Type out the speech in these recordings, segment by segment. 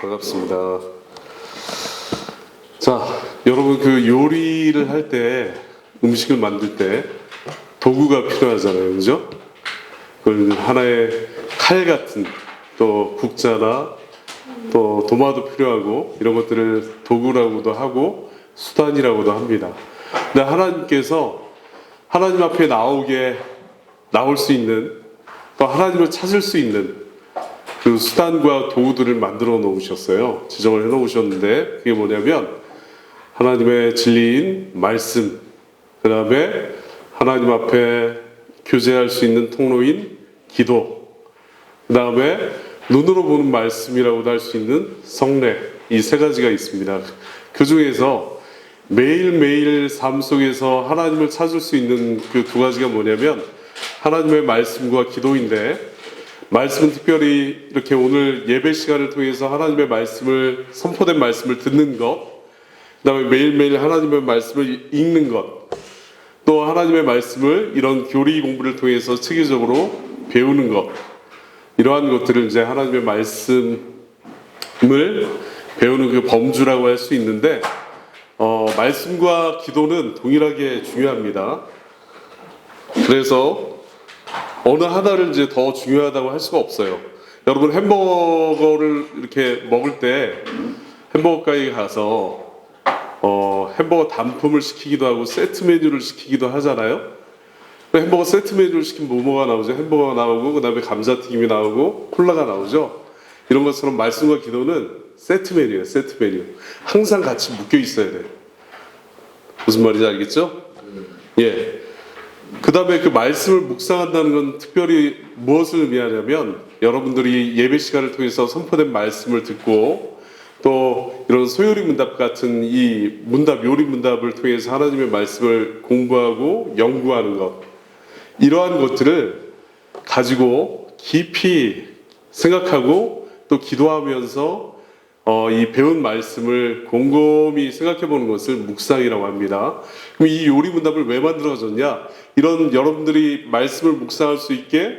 반갑습니다. 자, 여러분 그 요리를 할 때 음식을 만들 때 도구가 필요하잖아요, 그죠? 그 하나의 칼 같은 또 국자나 또 도마도 필요하고 이런 것들을 도구라고도 하고 수단이라고도 합니다. 근데 하나님께서 하나님 앞에 나오게 나올 수 있는 또 하나님을 찾을 수 있는 그 수단과 도구들을 만들어 놓으셨어요. 지정을 해 놓으셨는데 그게 뭐냐면 하나님의 진리인 말씀, 그 다음에 하나님 앞에 교제할 수 있는 통로인 기도, 그 다음에 눈으로 보는 말씀이라고도 할 수 있는 성례, 이 세 가지가 있습니다. 그 중에서 매일매일 삶 속에서 하나님을 찾을 수 있는 그 두 가지가 뭐냐면 하나님의 말씀과 기도인데 말씀은 특별히 이렇게 오늘 예배 시간을 통해서 하나님의 말씀을 선포된 말씀을 듣는 것, 그다음에 매일매일 하나님의 말씀을 읽는 것, 또 하나님의 말씀을 이런 교리 공부를 통해서 체계적으로 배우는 것, 이러한 것들을 이제 하나님의 말씀을 배우는 그 범주라고 할 수 있는데, 어, 말씀과 기도는 동일하게 중요합니다. 그래서 어느 하나를 이제 더 중요하다고 할 수가 없어요. 여러분 햄버거를 이렇게 먹을 때 햄버거 가게 가서 어, 햄버거 단품을 시키기도 하고 세트 메뉴를 시키기도 하잖아요. 그 햄버거 세트 메뉴를 시키면 뭐뭐가 나오죠? 햄버거가 나오고 그다음에 감자튀김이 나오고 콜라가 나오죠. 이런 것처럼 말씀과 기도는 세트 메뉴예요. 세트 메뉴. 항상 같이 묶여 있어야 돼요. 무슨 말인지 알겠죠? 예. 그 다음에 그 말씀을 묵상한다는 건 특별히 무엇을 의미하냐면 여러분들이 예배 시간을 통해서 선포된 말씀을 듣고 또 이런 소요리 문답 같은 이 문답, 요리 문답을 통해서 하나님의 말씀을 공부하고 연구하는 것. 이러한 것들을 가지고 깊이 생각하고 또 기도하면서 어, 이 배운 말씀을 곰곰이 생각해 보는 것을 묵상이라고 합니다. 그럼 이 요리 문답을 왜 만들어졌냐? 이런 여러분들이 말씀을 묵상할 수 있게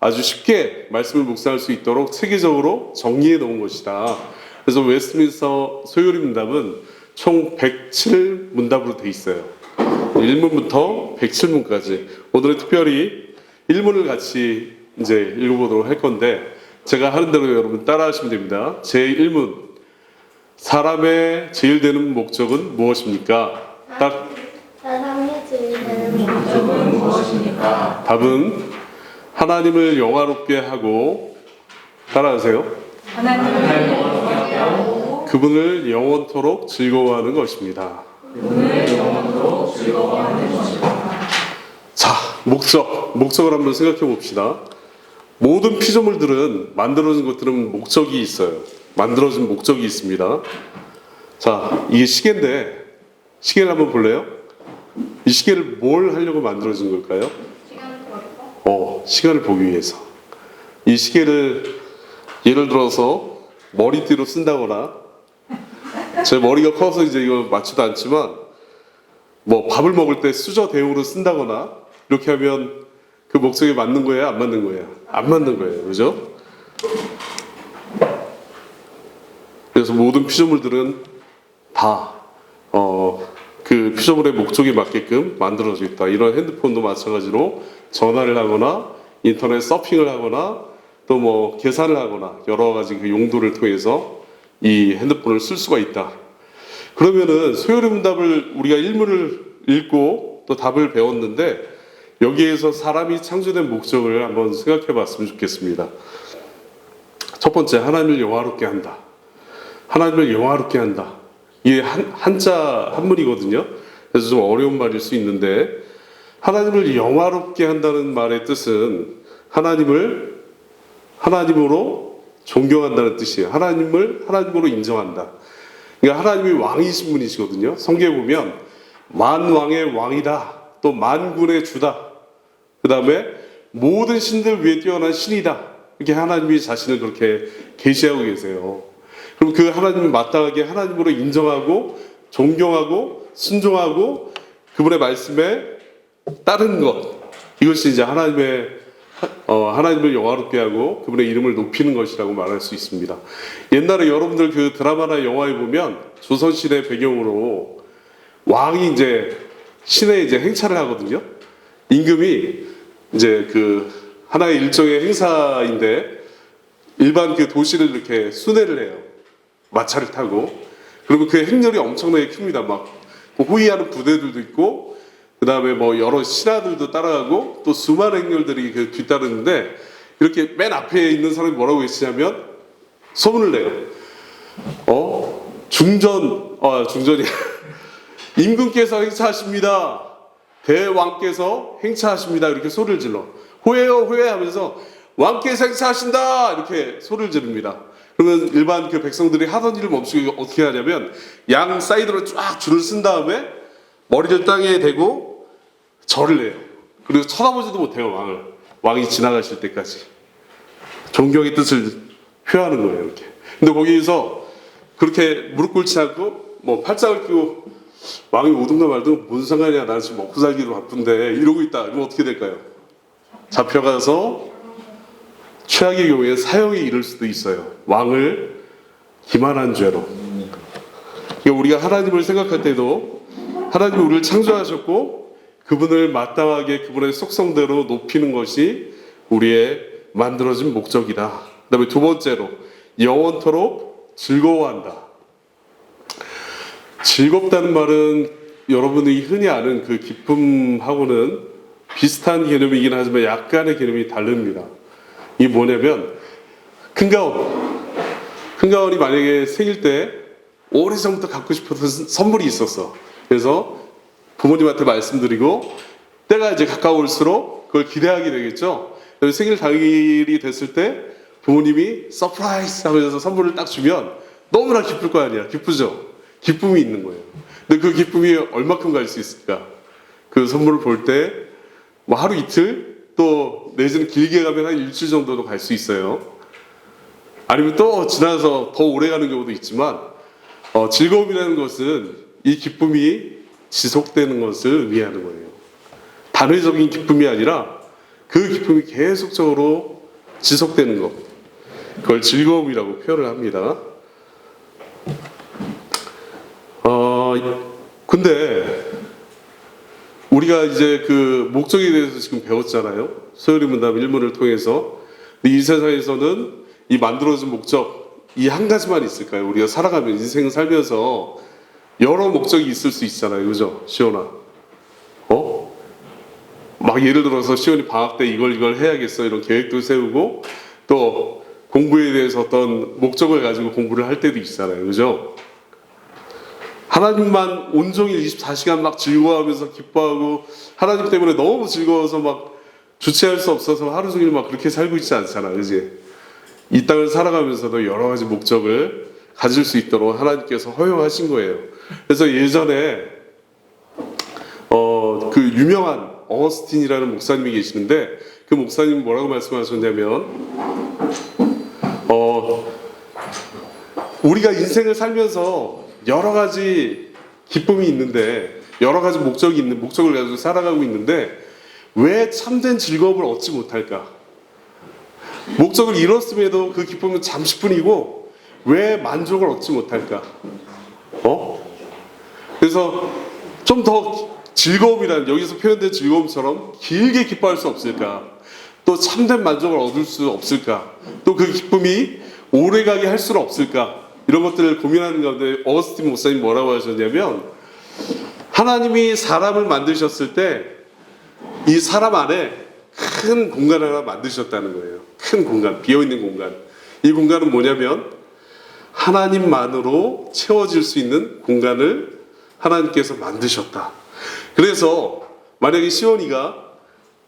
아주 쉽게 말씀을 묵상할 수 있도록 체계적으로 정리해 놓은 것이다. 그래서 웨스트민스터 소요리 문답은 총 107 문답으로 돼 있어요. 1문부터 107문까지. 오늘은 특별히 1문을 같이 이제 읽어보도록 할 건데 제가 하는 대로 여러분 따라 하시면 됩니다. 제 1문. 사람의 제일 되는 목적은 무엇입니까? 딱 사람이 제일 되는 목적은 무엇입니까? 답은 하나님을 영화롭게 하고 따라하세요. 그분을 영원토록 즐거워하는 것입니다. 자, 목적, 목적을 한번 생각해 봅시다. 모든 피조물들은 만들어진 것들은 목적이 있어요. 만들어진 목적이 있습니다. 자, 이게 시계인데 시계를 한번 볼래요? 이 시계를 뭘 하려고 만들어진 걸까요? 어, 시간을 보기 위해서. 이 시계를 예를 들어서 머리띠로 쓴다거나 제 머리가 커서 이제 이거 맞지도 않지만 뭐 밥을 먹을 때 수저 대용으로 쓴다거나 이렇게 하면 그 목적에 맞는 거예요? 안 맞는 거예요? 안 맞는 거예요. 그죠? 그래서 모든 피조물들은 다, 어, 그 피조물의 목적에 맞게끔 만들어져 있다. 이런 핸드폰도 마찬가지로 전화를 하거나 인터넷 서핑을 하거나 또 뭐 계산을 하거나 여러 가지 그 용도를 통해서 이 핸드폰을 쓸 수가 있다. 그러면은 소요리 문답을 우리가 일문을 읽고 또 답을 배웠는데 여기에서 사람이 창조된 목적을 한번 생각해 봤으면 좋겠습니다. 첫 번째, 하나님을 영화롭게 한다. 하나님을 영화롭게 한다. 이게 한, 한자 한문이거든요. 그래서 좀 어려운 말일 수 있는데 하나님을 영화롭게 한다는 말의 뜻은 하나님을 하나님으로 존경한다는 뜻이에요. 하나님을 하나님으로 인정한다. 그러니까 하나님이 왕이신 분이시거든요. 성경에 보면 만 왕의 왕이다. 또 만군의 주다. 그 다음에 모든 신들 위에 뛰어난 신이다. 이렇게 하나님이 자신을 그렇게 계시하고 계세요. 그럼 그 하나님을 마땅하게 하나님으로 인정하고 존경하고 순종하고 그분의 말씀에 따른 것 이것이 이제 하나님의 어, 하나님을 영화롭게 하고 그분의 이름을 높이는 것이라고 말할 수 있습니다. 옛날에 여러분들 그 드라마나 영화에 보면 조선시대 배경으로 왕이 이제 시내에 이제 행차를 하거든요. 임금이 이제 그 하나의 일종의 행사인데 일반 그 도시를 이렇게 순회를 해요. 마차를 타고. 그러면 그 행렬이 엄청나게 큽니다. 막그 호위하는 부대들도 있고, 그 다음에 뭐 여러 신하들도 따라가고, 또 수많은 행렬들이 그 뒤따르는데, 이렇게 맨 앞에 있는 사람이 뭐라고 외치냐면, 소문을 내요. 어? 중전, 아, 중전이. 임금께서 행차하십니다. 대왕께서 행차하십니다. 이렇게 소리를 질러. 호해요, 호해 하면서 왕께서 행차하신다! 이렇게 소리를 지릅니다. 그러면 일반 그 백성들이 하던 일을 멈추고 어떻게 하냐면 양 사이드로 쫙 줄을 쓴 다음에 머리를 땅에 대고 절을 해요. 그리고 쳐다보지도 못해요, 왕을. 왕이 지나가실 때까지. 존경의 뜻을 표하는 거예요, 이렇게. 근데 거기에서 그렇게 무릎 꿇지 않고 뭐 팔짱을 끼고 왕이 오든가 말든 무슨 상관이야 나는 지금 먹고 살기로 바쁜데 이러고 있다 이러면 어떻게 될까요? 잡혀가서 최악의 경우에 사형에 이를 수도 있어요. 왕을 기만한 죄로. 우리가 하나님을 생각할 때도 하나님이 우리를 창조하셨고 그분을 마땅하게 그분의 속성대로 높이는 것이 우리의 만들어진 목적이다. 그 다음에 두 번째로 영원토록 즐거워한다. 즐겁다는 말은 여러분이 흔히 아는 그 기쁨하고는 비슷한 개념이긴 하지만 약간의 개념이 다릅니다. 이게 뭐냐면 큰가원, 큰가원이 만약에 생일 때 오래전부터 갖고 싶었던 선물이 있었어. 그래서 부모님한테 말씀드리고 때가 이제 가까울수록 그걸 기대하게 되겠죠. 생일 당일이 됐을 때 부모님이 서프라이즈 하면서 선물을 딱 주면 너무나 기쁠 거 아니야. 기쁘죠? 기쁨이 있는 거예요. 근데 그 기쁨이 얼마큼 갈 수 있을까? 그 선물을 볼 때 뭐 하루 이틀 또 내지는 길게 가면 한 일주일 정도도 갈 수 있어요. 아니면 또 지나서 더 오래 가는 경우도 있지만 어, 즐거움이라는 것은 이 기쁨이 지속되는 것을 의미하는 거예요. 단회적인 기쁨이 아니라 그 기쁨이 계속적으로 지속되는 것. 그걸 즐거움이라고 표현을 합니다. 어, 근데 우리가 이제 그 목적에 대해서 지금 배웠잖아요. 소요리 문답 일문을 통해서. 이 세상에서는 이 만들어진 목적 이 한 가지만 있을까요? 우리가 살아가면 인생 살면서 여러 목적이 있을 수 있잖아요. 그죠? 시원아. 어? 막 예를 들어서 시원이 방학 때 이걸 이걸 해야겠어 이런 계획도 세우고 또 공부에 대해서 어떤 목적을 가지고 공부를 할 때도 있잖아요. 그죠? 하나님만 온종일 24시간 막 즐거워하면서 기뻐하고 하나님 때문에 너무 즐거워서 막 주체할 수 없어서 하루 종일 막 그렇게 살고 있지 않잖아. 그지? 이 땅을 살아가면서도 여러 가지 목적을 가질 수 있도록 하나님께서 허용하신 거예요. 그래서 예전에 어, 그 유명한 어스틴이라는 목사님이 계시는데 그 목사님 뭐라고 말씀하셨냐면 어, 우리가 인생을 살면서 여러 가지 기쁨이 있는데 여러 가지 목적이 있는 목적을 가지고 살아가고 있는데 왜 참된 즐거움을 얻지 못할까? 목적을 이뤘음에도 그 기쁨은 잠시뿐이고 왜 만족을 얻지 못할까? 어? 그래서 좀 더 즐거움이란 여기서 표현된 즐거움처럼 길게 기뻐할 수 없을까? 또 참된 만족을 얻을 수 없을까? 또 그 기쁨이 오래가게 할 수는 없을까? 이런 것들을 고민하는 가운데 어스틴 목사님 뭐라고 하셨냐면 하나님이 사람을 만드셨을 때 이 사람 안에 큰 공간 하나 만드셨다는 거예요. 큰 공간, 비어있는 공간. 이 공간은 뭐냐면 하나님만으로 채워질 수 있는 공간을 하나님께서 만드셨다. 그래서 만약에 시원이가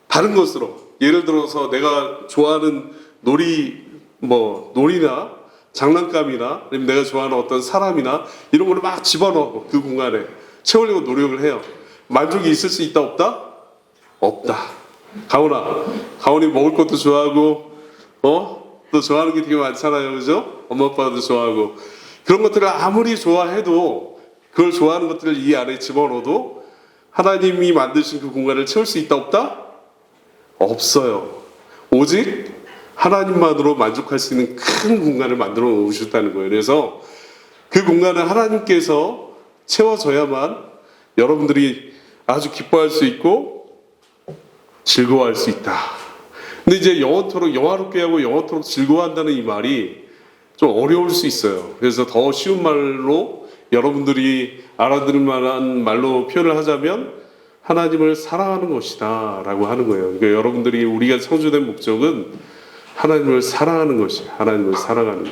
다른 것으로 예를 들어서 내가 좋아하는 놀이 뭐 놀이나 장난감이나 내가 좋아하는 어떤 사람이나 이런 거를 막 집어넣고 그 공간에 채우려고 노력을 해요. 만족이 있을 수 있다 없다? 없다. 가훈아, 가훈이 먹을 것도 좋아하고 어? 또 좋아하는 게 되게 많잖아요. 그죠? 엄마 아빠도 좋아하고 그런 것들을 아무리 좋아해도 그걸 좋아하는 것들을 이 안에 집어넣어도 하나님이 만드신 그 공간을 채울 수 있다 없다? 없어요. 오직 하나님만으로 만족할 수 있는 큰 공간을 만들어 놓으셨다는 거예요. 그래서 그 공간을 하나님께서 채워져야만 여러분들이 아주 기뻐할 수 있고 즐거워할 수 있다. 근데 이제 영원토록 영화롭게 하고 영원토록 즐거워한다는 이 말이 좀 어려울 수 있어요. 그래서 더 쉬운 말로 여러분들이 알아들을 만한 말로 표현을 하자면 하나님을 사랑하는 것이다 라고 하는 거예요. 그러니까 여러분들이 우리가 창조된 목적은 하나님을 사랑하는 것이 하나님을 사랑하는 것.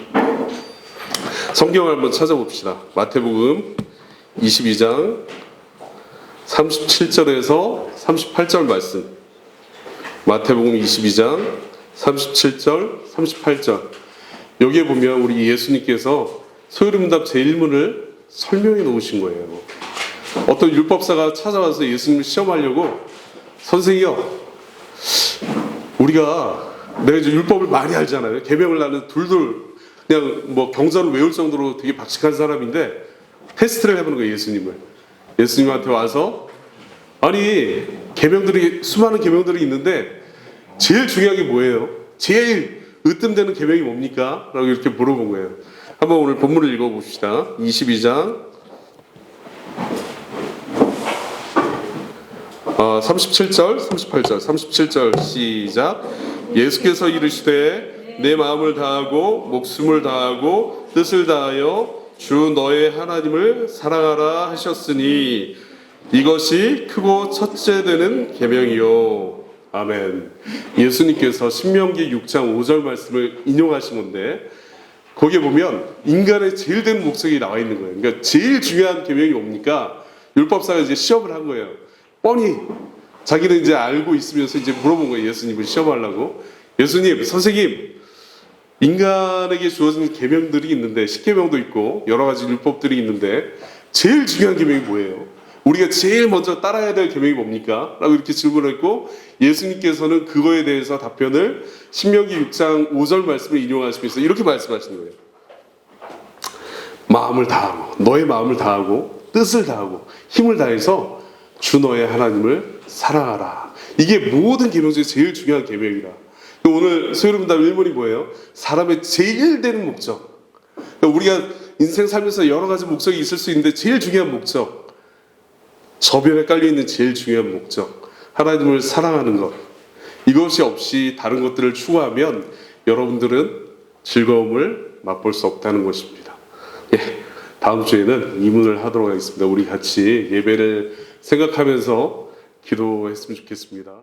성경을 한번 찾아봅시다. 마태복음 22장 37절에서 38절 말씀. 마태복음 22장 37절, 38절. 여기에 보면 우리 예수님께서 소유름답 제1문을 설명해 놓으신 거예요. 어떤 율법사가 찾아와서 예수님을 시험하려고 선생이요, 우리가 내가 이제 율법을 많이 알잖아요. 계명을 나는 둘둘 그냥 뭐 경전을 외울 정도로 되게 박식한 사람인데 테스트를 해보는 거예요 예수님을. 예수님한테 와서 아니 계명들이 수많은 계명들이 있는데 제일 중요한 게 뭐예요? 제일 으뜸되는 계명이 뭡니까? 라고 이렇게 물어본 거예요. 한번 오늘 본문을 읽어봅시다. 22장 어, 37절, 38절, 37절 시작. 예수께서 이르시되 내 마음을 다하고 목숨을 다하고 뜻을 다하여 주 너의 하나님을 사랑하라 하셨으니 이것이 크고 첫째 되는 계명이요. 아멘. 예수님께서 신명기 6장 5절 말씀을 인용하신 건데 거기에 보면 인간의 제일 된 목적이 나와 있는 거예요. 그러니까 제일 중요한 계명이 뭡니까? 율법사가 이제 시험을 한 거예요. 뻔히 자기는 이제 알고 있으면서 이제 물어본 거예요. 예수님을 시험하려고. 예수님, 선생님, 인간에게 주어진 계명들이 있는데 십계명도 있고 여러 가지 율법들이 있는데 제일 중요한 계명이 뭐예요? 우리가 제일 먼저 따라야 될 계명이 뭡니까? 라고 이렇게 질문했고 예수님께서는 그거에 대해서 답변을 신명기 6장 5절 말씀을 인용하시면서 이렇게 말씀하시는 거예요. 마음을 다하고 너의 마음을 다하고 뜻을 다하고 힘을 다해서 주 너의 하나님을 사랑하라. 이게 모든 계명 중에 제일 중요한 계명이라. 오늘 소유름답 1문이 뭐예요? 사람의 제일 되는 목적. 그러니까 우리가 인생 살면서 여러 가지 목적이 있을 수 있는데 제일 중요한 목적. 저변에 깔려 있는 제일 중요한 목적. 하나님을 사랑하는 것. 이것이 없이 다른 것들을 추구하면 여러분들은 즐거움을 맛볼 수 없다는 것입니다. 예, 다음 주에는 이문을 하도록 하겠습니다. 우리 같이 예배를 생각하면서 기도했으면 좋겠습니다.